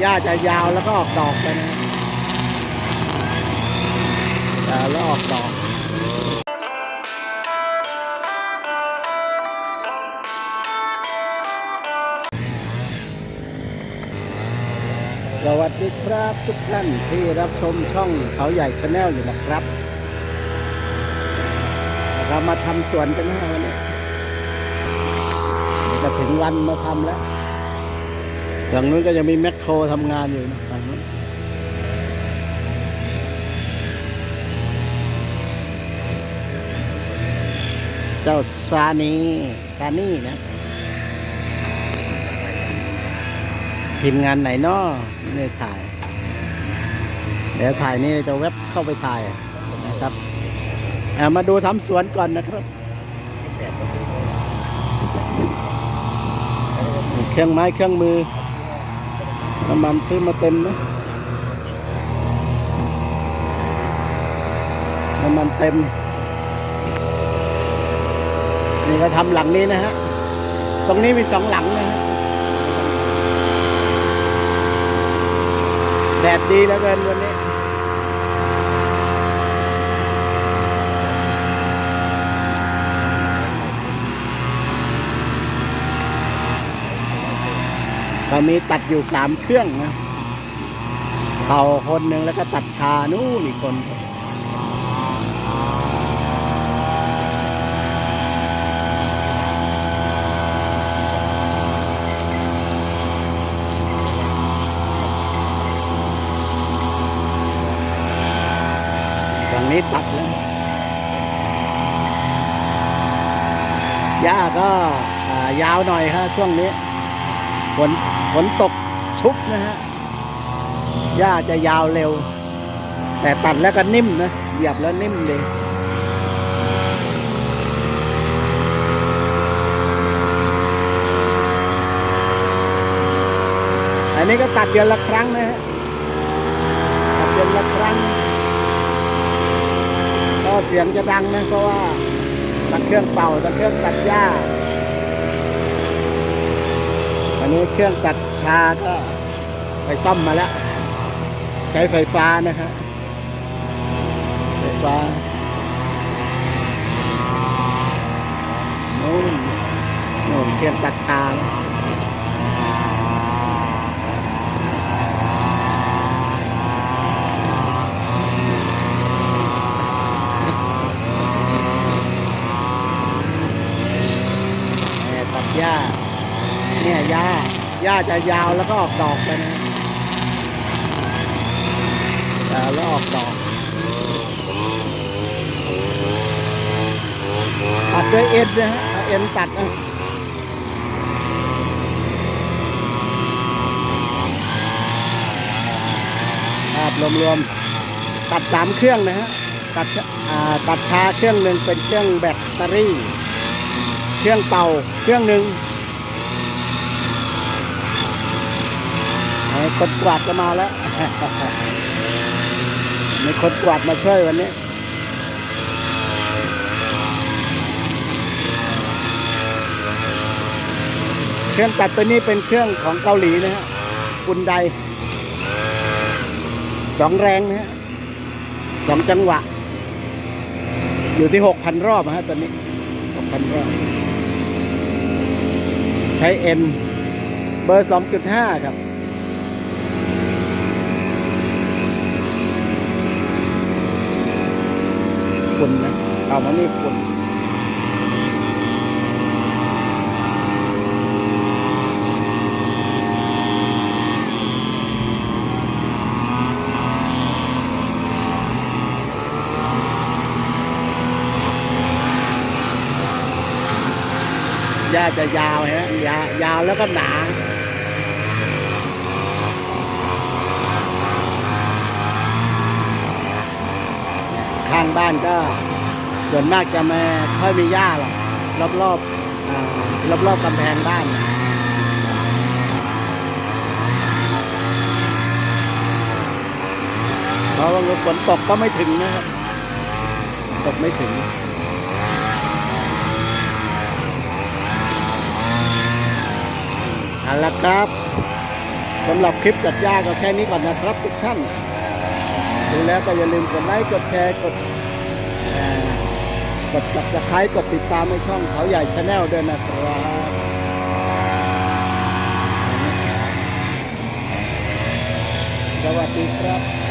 หญ้าจะยาวแล้วก็ออกดอกไปนะยาวแล้วออกดอกสวัสดีครับทุกท่านที่รับชมช่องเขาใหญ่ชาแนลอยู่นะครับ เรามาทำสวนกันนะวันนี้จะถึงวันมาทำแล้ว ฝั่งนู้นก็ยังมีแมคโครทำงานอยู่นะฝั่งนู้นเจ้าซานีซานี่นะ ทีมงานไหนเนาะไม่ถ่าย เดี๋ยวถ่ายนี่จะเว็บเข้าไปถ่ายนะครับามาดูทำสวนก่อนนะครับเครื่องไม้เครื่องมือ น้ำมันซื้อมาเต็มนะน้ำมันเต็ม นี่ก็ทำหลังนี้นะฮะ ตรงนี้มีสองหลังนะฮะ แดดดีแล้วเกินวันนี้ ก็มีตัดอยู่สามเครื่องนะเข่าคนหนึ่งแล้วก็ตัดชานู่นอีกคนฝั่งนี้ตัดแล้วหญ้าก็ยาวหน่อยครับช่วงนี้ฝน ฝนตกชุกนะฮะหญ้าจะยาวเร็ว แต่ตัดแล้วก็นิ่มนะเหยียบแล้วนิ่มเลยอันนี้ก็ตัดเดือนละครั้งนะฮะตัดเดือนละครั้ง ก็เสียงจะดังนะเพราะว่าตัดเครื่องเป่าตัดเครื่องตัดหญ้า อันนี้เครื่องตัดชาก็ไปซ่อมมาแล้ว ใช้ไฟฟ้านะครับไฟฟ้าโน่นโน่นเครื่องตัดชานะแหม่ตัดหญ้า เนี่ยหญ้าหญ้าจะยาวแล้วก็ออกดอกไปนะยาวแล้วออกดอกตัดด้วยเอ็นนะฮะเอ็นตัดนะภาพรวมๆตัดสามเครื่องนะฮะตัดตัดชาเครื่องหนึ่งเป็นเครื่องแบตเตอรี่ เครื่องเป่าเครื่องหนึ่ง ไอ้ คนกวาดก็มาแล้วมีคนกวาดมาช่วยวันนี้เครื่องตัดตัวนี้เป็นเครื่องของเกาหลีนะฮะกุนไดสองแรงนะฮะสองจังหวะ อยู่ที่หกพันรอบนะฮะตอนนี้หกพันรอบ ใช้เอ็นเบอร์สองจุดห้าครับ ฝุ่นนะเอามานี่ฝุ่นหญ้าจะยาวฮะยาวยาวแล้วก็หนา ข้างบ้านก็ส่วนมากจะไม่ค่อยมีหญ้าหรอกรอบรอบๆรอบรอบๆกำแพงบ้าน เพราะว่าฝนตกก็ไม่ถึงนะครับ ตกไม่ถึงเอาละครับสำหรับคลิปจัดหญ้าก็แค่นี้ก่อนนะครับทุกท่าน ดูแล้วก็อย่าลืมกดไลค์กดแชร์กดกดจับตะไคร้กดติดตามในช่องเขาใหญ่ชาแนลด้วยนะครับสวัสดีครับ